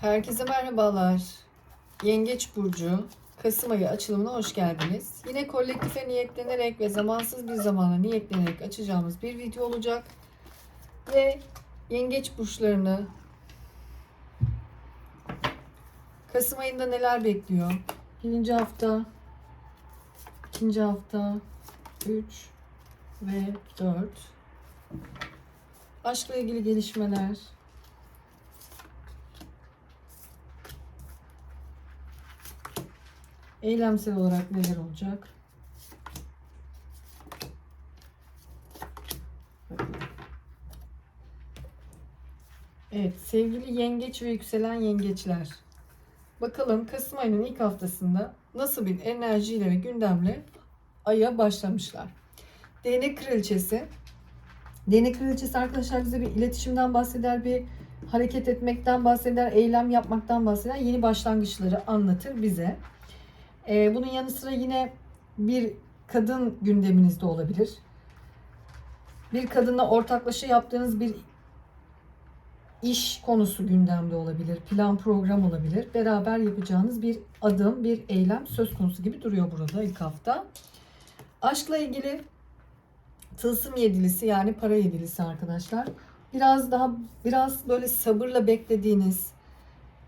Herkese merhabalar. Yengeç Burcu, Kasım ayı açılımına hoş geldiniz. Yine kolektife niyetlenerek ve zamansız bir zamana niyetlenerek açacağımız bir video olacak. Ve yengeç burçlarını Kasım ayında neler bekliyor? Birinci hafta, ikinci hafta, üç ve dört. Aşkla ilgili gelişmeler, Eylemsel olarak neler olacak? Evet sevgili yengeç ve yükselen yengeçler. Bakalım Kasım ayının ilk haftasında nasıl bir enerjiyle ve gündemle aya başlamışlar. Değnek kraliçesi. Değnek kraliçesi arkadaşlar bize bir iletişimden bahseder, bir hareket etmekten bahseder, eylem yapmaktan bahseder. Yeni başlangıçları anlatır bize. Ee, bunun yanı sıra yine bir kadın gündeminizde olabilir. Bir kadınla ortaklaşa yaptığınız bir iş konusu gündemde olabilir. Plan program olabilir. Beraber yapacağınız bir adım, bir eylem söz konusu gibi duruyor burada ilk hafta. Aşkla ilgili tılsım yedilisi yani para yedilisi arkadaşlar. Biraz daha biraz böyle sabırla beklediğiniz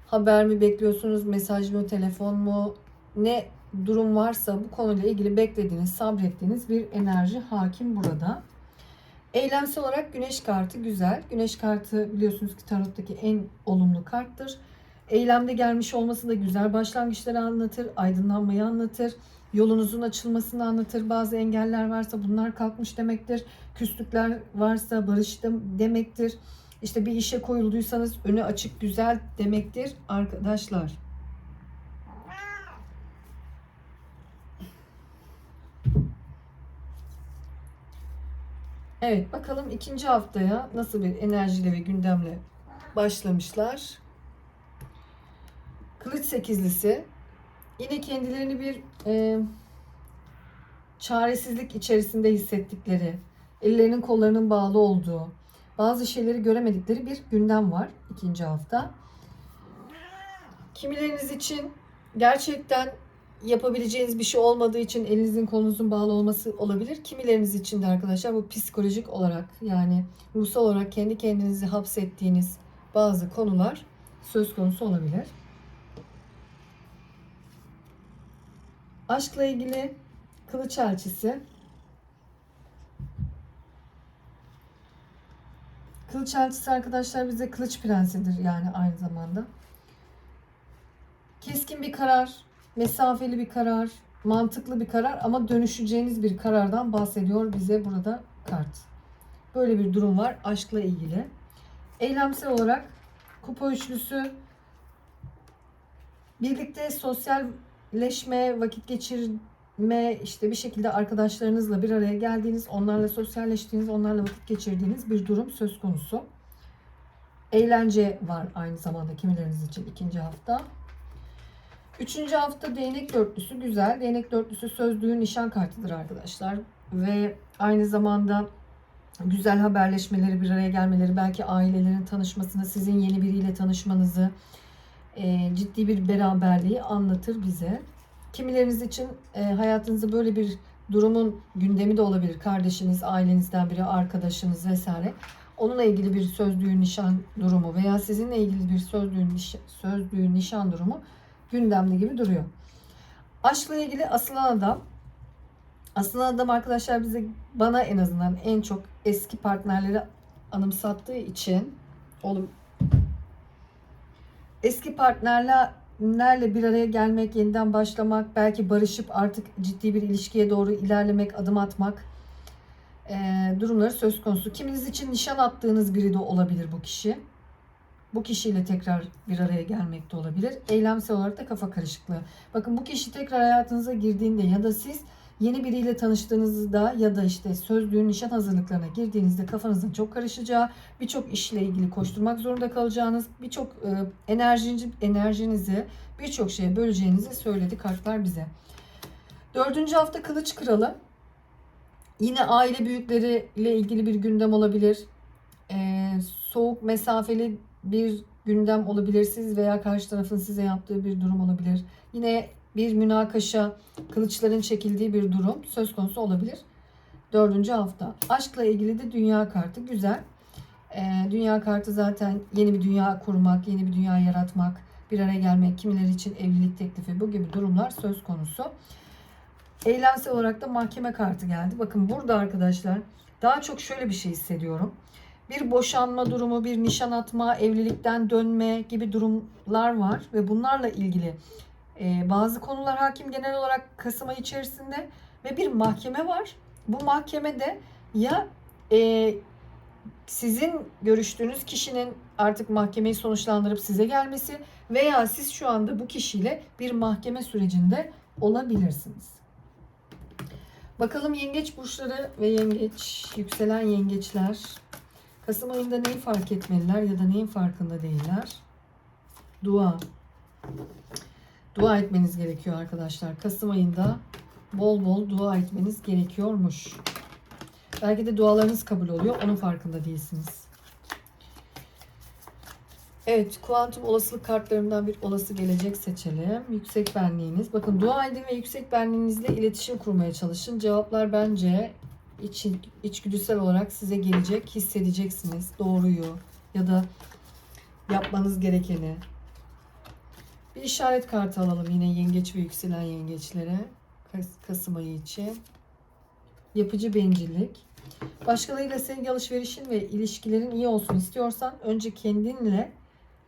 haber mi bekliyorsunuz, mesaj mı, telefon mu, ne durum varsa bu konuyla ilgili beklediğiniz, sabrettiğiniz bir enerji hakim burada. Eylemsel olarak güneş kartı güzel. Güneş kartı biliyorsunuz ki tarottaki en olumlu karttır. Eylemde gelmiş olması da güzel başlangıçları anlatır, aydınlanmayı anlatır, yolunuzun açılmasını anlatır. Bazı engeller varsa bunlar kalkmış demektir. Küslükler varsa barış demektir. İşte bir işe koyulduysanız önü açık güzel demektir arkadaşlar. Evet bakalım ikinci haftaya nasıl bir enerjiyle ve gündemle başlamışlar. Kılıç sekizlisi yine kendilerini bir e, çaresizlik içerisinde hissettikleri, ellerinin kollarının bağlı olduğu, bazı şeyleri göremedikleri bir gündem var ikinci hafta. Kimileriniz için gerçekten yapabileceğiniz bir şey olmadığı için elinizin kolunuzun bağlı olması olabilir. Kimileriniz için de arkadaşlar bu psikolojik olarak yani ruhsal olarak kendi kendinizi hapsettiğiniz bazı konular söz konusu olabilir. Aşkla ilgili kılıç elçisi. Kılıç elçisi arkadaşlar bize kılıç prensidir yani aynı zamanda. Keskin bir karar, mesafeli bir karar, mantıklı bir karar ama dönüşeceğiniz bir karardan bahsediyor bize burada kart. Böyle bir durum var aşkla ilgili. Eylemsel olarak kupa üçlüsü birlikte sosyalleşme, vakit geçirme, işte bir şekilde arkadaşlarınızla bir araya geldiğiniz, onlarla sosyalleştiğiniz, onlarla vakit geçirdiğiniz bir durum söz konusu. Eğlence var aynı zamanda kimileriniz için ikinci hafta. Üçüncü hafta değnek dörtlüsü güzel. Değnek dörtlüsü söz düğün nişan kartıdır arkadaşlar. Ve aynı zamanda güzel haberleşmeleri bir araya gelmeleri belki ailelerin tanışmasını sizin yeni biriyle tanışmanızı e, ciddi bir beraberliği anlatır bize. Kimileriniz için e, hayatınızda böyle bir durumun gündemi de olabilir. Kardeşiniz, ailenizden biri, arkadaşınız vesaire. Onunla ilgili bir söz düğün nişan durumu veya sizinle ilgili bir söz düğün, niş söz düğün nişan durumu gündemde gibi duruyor. Aşkla ilgili asılan adam. Asılan adam arkadaşlar bize bana en azından en çok eski partnerleri anımsattığı için oğlum eski partnerlerle bir araya gelmek, yeniden başlamak, belki barışıp artık ciddi bir ilişkiye doğru ilerlemek, adım atmak e, durumları söz konusu. Kiminiz için nişan attığınız biri de olabilir bu kişi bu kişiyle tekrar bir araya gelmek de olabilir. Eylemsel olarak da kafa karışıklığı. Bakın bu kişi tekrar hayatınıza girdiğinde ya da siz yeni biriyle tanıştığınızda ya da işte söz düğün nişan hazırlıklarına girdiğinizde kafanızın çok karışacağı, birçok işle ilgili koşturmak zorunda kalacağınız, birçok e, enerjinizi, birçok şeye böleceğinizi söyledi kartlar bize. Dördüncü hafta kılıç kralı. Yine aile büyükleri ile ilgili bir gündem olabilir. Ee, soğuk mesafeli bir gündem olabilir. Siz veya karşı tarafın size yaptığı bir durum olabilir. Yine bir münakaşa, kılıçların çekildiği bir durum söz konusu olabilir. Dördüncü hafta. Aşkla ilgili de dünya kartı güzel. Ee, dünya kartı zaten yeni bir dünya kurmak, yeni bir dünya yaratmak, bir araya gelmek, kimileri için evlilik teklifi bu gibi durumlar söz konusu. Eylemsel olarak da mahkeme kartı geldi. Bakın burada arkadaşlar daha çok şöyle bir şey hissediyorum. Bir boşanma durumu, bir nişan atma, evlilikten dönme gibi durumlar var ve bunlarla ilgili e, bazı konular hakim genel olarak Kasım ayı içerisinde ve bir mahkeme var. Bu mahkemede ya e, sizin görüştüğünüz kişinin artık mahkemeyi sonuçlandırıp size gelmesi veya siz şu anda bu kişiyle bir mahkeme sürecinde olabilirsiniz. Bakalım yengeç burçları ve yengeç, yükselen yengeçler Kasım ayında neyi fark etmeliler ya da neyin farkında değiller? Dua. Dua etmeniz gerekiyor arkadaşlar. Kasım ayında bol bol dua etmeniz gerekiyormuş. Belki de dualarınız kabul oluyor. Onun farkında değilsiniz. Evet, kuantum olasılık kartlarından bir olası gelecek seçelim. Yüksek benliğiniz. Bakın dua edin ve yüksek benliğinizle iletişim kurmaya çalışın. Cevaplar bence iç, içgüdüsel olarak size gelecek. Hissedeceksiniz doğruyu ya da yapmanız gerekeni. Bir işaret kartı alalım yine yengeç ve yükselen yengeçlere. Kas- Kasım ayı için. Yapıcı bencillik. Başkalarıyla sevgi alışverişin ve ilişkilerin iyi olsun istiyorsan önce kendinle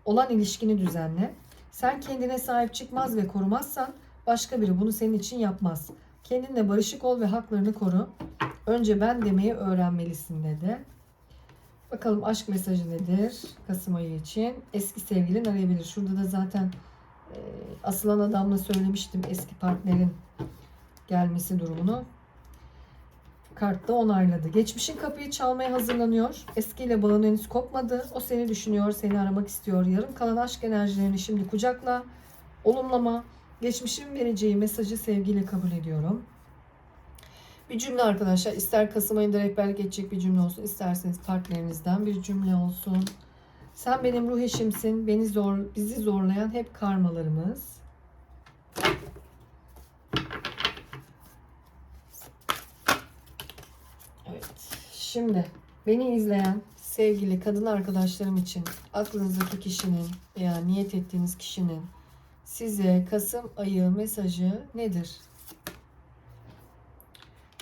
olan ilişkini düzenle. Sen kendine sahip çıkmaz ve korumazsan başka biri bunu senin için yapmaz. Kendinle barışık ol ve haklarını koru. Önce ben demeyi öğrenmelisin dedi. Bakalım aşk mesajı nedir Kasım ayı için? Eski sevgilin arayabilir. Şurada da zaten e, asılan adamla söylemiştim eski partnerin gelmesi durumunu. Kart da onayladı. Geçmişin kapıyı çalmaya hazırlanıyor. Eskiyle bağın henüz kopmadı. O seni düşünüyor, seni aramak istiyor. Yarım kalan aşk enerjilerini şimdi kucakla. Olumlama. Geçmişin vereceği mesajı sevgiyle kabul ediyorum. Bir cümle arkadaşlar. ister Kasım ayında rehberlik edecek bir cümle olsun. isterseniz partnerinizden bir cümle olsun. Sen benim ruh eşimsin. Beni zor, bizi zorlayan hep karmalarımız. Evet. Şimdi beni izleyen sevgili kadın arkadaşlarım için aklınızdaki kişinin veya niyet ettiğiniz kişinin size Kasım ayı mesajı nedir?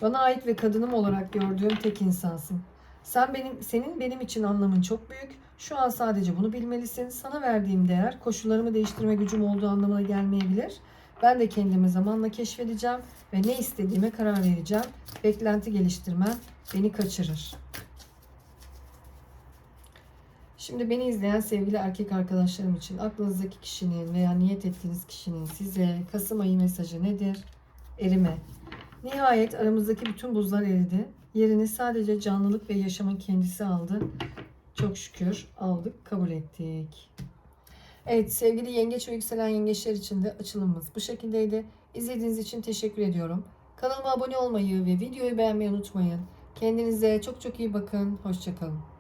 Bana ait ve kadınım olarak gördüğüm tek insansın. Sen benim, senin benim için anlamın çok büyük. Şu an sadece bunu bilmelisin. Sana verdiğim değer koşullarımı değiştirme gücüm olduğu anlamına gelmeyebilir. Ben de kendimi zamanla keşfedeceğim ve ne istediğime karar vereceğim. Beklenti geliştirmen beni kaçırır. Şimdi beni izleyen sevgili erkek arkadaşlarım için aklınızdaki kişinin veya niyet ettiğiniz kişinin size Kasım ayı mesajı nedir? Erime. Nihayet aramızdaki bütün buzlar eridi. Yerini sadece canlılık ve yaşamın kendisi aldı. Çok şükür aldık, kabul ettik. Evet sevgili yengeç ve yükselen yengeçler için de açılımımız bu şekildeydi. İzlediğiniz için teşekkür ediyorum. Kanalıma abone olmayı ve videoyu beğenmeyi unutmayın. Kendinize çok çok iyi bakın. Hoşçakalın.